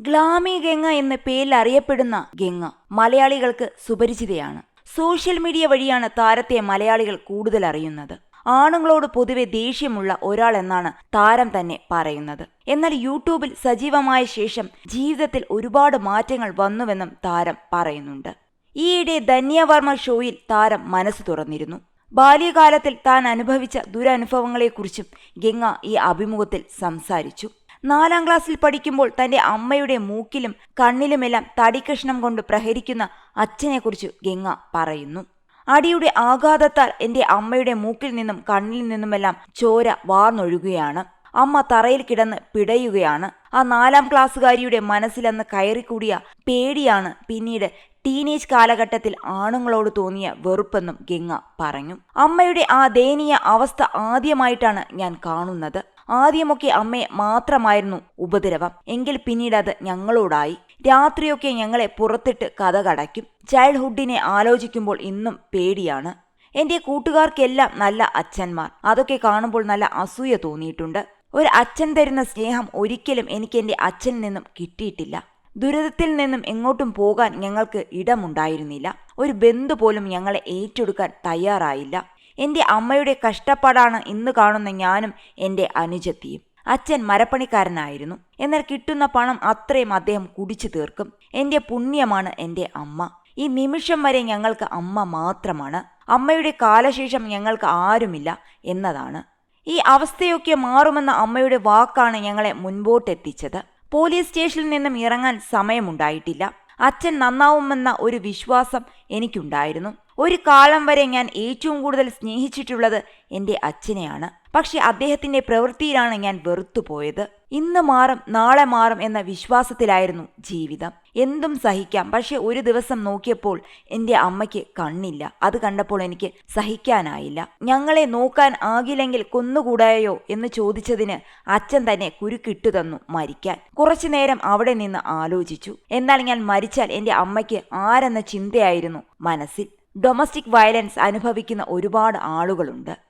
ഗ്ലാമി ഗംഗ എന്ന പേരിൽ അറിയപ്പെടുന്ന ഗംഗ മലയാളികൾക്ക് സുപരിചിതയാണ്. സോഷ്യൽ മീഡിയ വഴിയാണ് താരത്തെ മലയാളികൾ കൂടുതൽ അറിയുന്നത്. ആണുങ്ങളോട് പൊതുവെ ദേഷ്യമുള്ള ഒരാൾ എന്നാണ് താരം തന്നെ പറയുന്നത്. എന്നാൽ യൂട്യൂബിൽ സജീവമായ ശേഷം ജീവിതത്തിൽ ഒരുപാട് മാറ്റങ്ങൾ വന്നുവെന്നും താരം പറയുന്നുണ്ട്. ഈയിടെ ധന്യവർമ്മ ഷോയിൽ താരം മനസ്സ് തുറന്നിരുന്നു. ബാല്യകാലത്തിൽ താൻ അനുഭവിച്ച ദുരനുഭവങ്ങളെക്കുറിച്ചും ഗംഗ ഈ അഭിമുഖത്തിൽ സംസാരിച്ചു. നാലാം ക്ലാസ്സിൽ പഠിക്കുമ്പോൾ തന്റെ അമ്മയുടെ മൂക്കിലും കണ്ണിലുമെല്ലാം തടിക്കഷ്ണം കൊണ്ട് പ്രഹരിക്കുന്ന അച്ഛനെക്കുറിച്ച് ഗംഗ പറയുന്നു. അടിയുടെ ആഘാതത്താൽ എന്റെ അമ്മയുടെ മൂക്കിൽ നിന്നും കണ്ണിൽ നിന്നുമെല്ലാം ചോര വാർന്നൊഴുകുകയാണ്. അമ്മ തറയിൽ കിടന്ന് പിടയുകയാണ്. ആ നാലാം ക്ലാസ്സുകാരിയുടെ മനസ്സിലന്ന് കയറിക്കൂടിയ പേടിയാണ് പിന്നീട് ടീനേജ് കാലഘട്ടത്തിൽ ആണുങ്ങളോട് തോന്നിയ വെറുപ്പെന്നും ഗംഗ പറഞ്ഞു. അമ്മയുടെ ആ ദയനീയ അവസ്ഥ ആദ്യമായിട്ടാണ് ഞാൻ കാണുന്നത്. ആദ്യമൊക്കെ അമ്മയെ മാത്രമായിരുന്നു ഉപദ്രവം. എങ്കിൽ പിന്നീട് അത് ഞങ്ങളോടായി. രാത്രിയൊക്കെ ഞങ്ങളെ പുറത്തിട്ട് കഥ കടയ്ക്കും. ചൈൽഡ്ഹുഡിനെ ആലോചിക്കുമ്പോൾ ഇന്നും പേടിയാണ്. എന്റെ കൂട്ടുകാർക്കെല്ലാം നല്ല അച്ഛന്മാർ. അതൊക്കെ കാണുമ്പോൾ നല്ല അസൂയ തോന്നിയിട്ടുണ്ട്. ഒരു അച്ഛൻ തരുന്ന സ്നേഹം ഒരിക്കലും എനിക്ക് എന്റെ അച്ഛനിൽ നിന്നും കിട്ടിയിട്ടില്ല. ദുരിതത്തിൽ നിന്നും എങ്ങോട്ടും പോകാൻ ഞങ്ങൾക്ക് ഇടമുണ്ടായിരുന്നില്ല. ഒരു ബന്ധു പോലും ഞങ്ങളെ ഏറ്റെടുക്കാൻ തയ്യാറായില്ല. എന്റെ അമ്മയുടെ കഷ്ടപ്പാടാണ് ഇന്ന് കാണുന്ന ഞാനും എന്റെ അനുജത്തിയും. അച്ഛൻ മരപ്പണിക്കാരനായിരുന്നു. എന്നാൽ കിട്ടുന്ന പണം അത്രയും അദ്ദേഹം കുടിച്ചു തീർക്കും. എന്റെ പുണ്യമാണ് എന്റെ അമ്മ. ഈ നിമിഷം വരെ ഞങ്ങൾക്ക് അമ്മ മാത്രമാണ്. അമ്മയുടെ കാലശേഷം ഞങ്ങൾക്ക് ആരുമില്ല എന്നതാണ്. ഈ അവസ്ഥയൊക്കെ മാറുമെന്ന അമ്മയുടെ വാക്കാണ് ഞങ്ങളെ മുൻപോട്ടെത്തിച്ചത്. പോലീസ് സ്റ്റേഷനിൽ നിന്നും ഇറങ്ങാൻ സമയമുണ്ടായിട്ടില്ല. അച്ഛൻ നന്നാവുമെന്ന ഒരു വിശ്വാസം എനിക്കുണ്ടായിരുന്നു. ഒരു കാലം വരെ ഞാൻ ഏറ്റവും കൂടുതൽ സ്നേഹിച്ചിട്ടുള്ളത് എന്റെ അച്ഛനെയാണ്. പക്ഷെ അദ്ദേഹത്തിന്റെ പ്രവൃത്തിയിലാണ് ഞാൻ വെറുത്തുപോയത് ഇന്ന് മാറും നാളെ മാറും എന്ന വിശ്വാസത്തിലായിരുന്നു ജീവിതം. എന്തും സഹിക്കാം. പക്ഷെ ഒരു ദിവസം നോക്കിയപ്പോൾ എന്റെ അമ്മയ്ക്ക് കണ്ണില്ല. അത് കണ്ടപ്പോൾ എനിക്ക് സഹിക്കാനായില്ല. ഞങ്ങളെ നോക്കാൻ ആകില്ലെങ്കിൽ കൊന്നുകൂടായോ എന്ന് ചോദിച്ചതിന് അച്ഛൻ തന്നെ കുരുക്കിട്ടു തന്നു മരിക്കാൻ. കുറച്ചു നേരം അവിടെ നിന്ന് ആലോചിച്ചു. എന്നാൽ ഞാൻ മരിച്ചാൽ എന്റെ അമ്മയ്ക്ക് ആരെന്ന ചിന്തയായിരുന്നു മനസ്സിൽ. ഡൊമസ്റ്റിക് വയലൻസ് അനുഭവിക്കുന്ന ഒരുപാട് ആളുകളുണ്ട്.